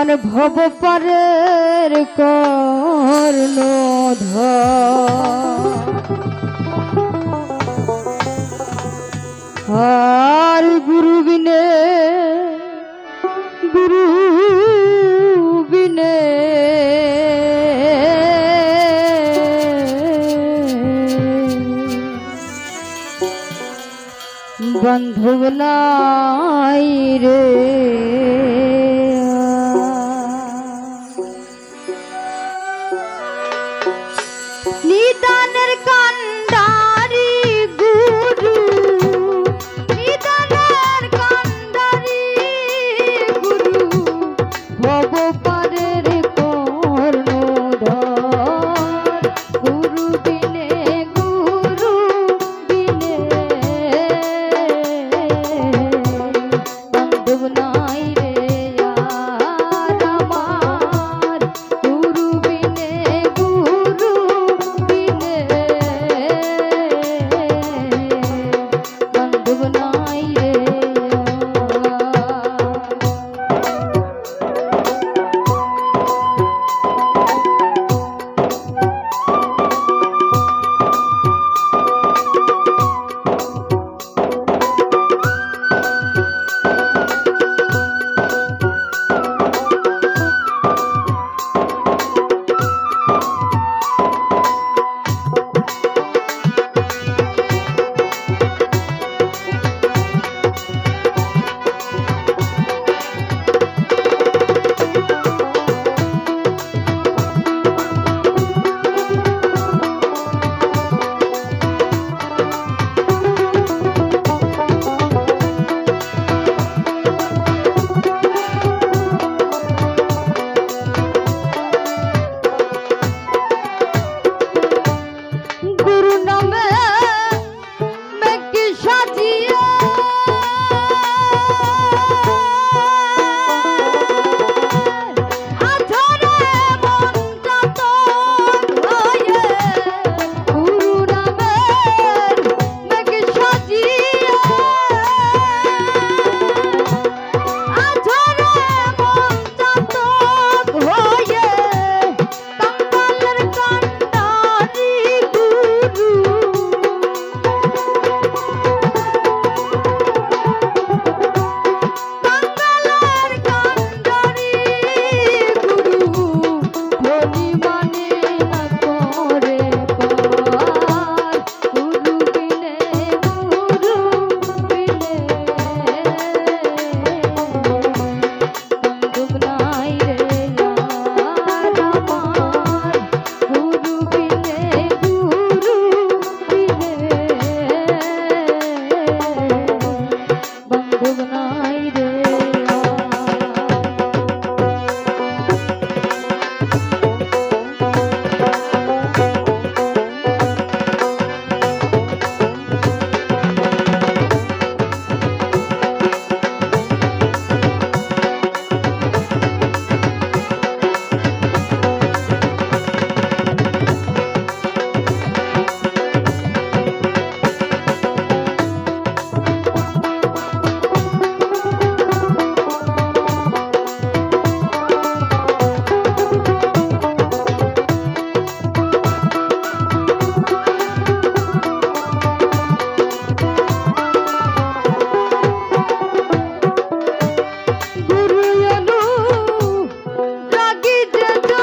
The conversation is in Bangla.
আমার ভব পরের কর্ণ আর গুরু বিনে গুরু বিনে। বন্ধু নাই রে। রে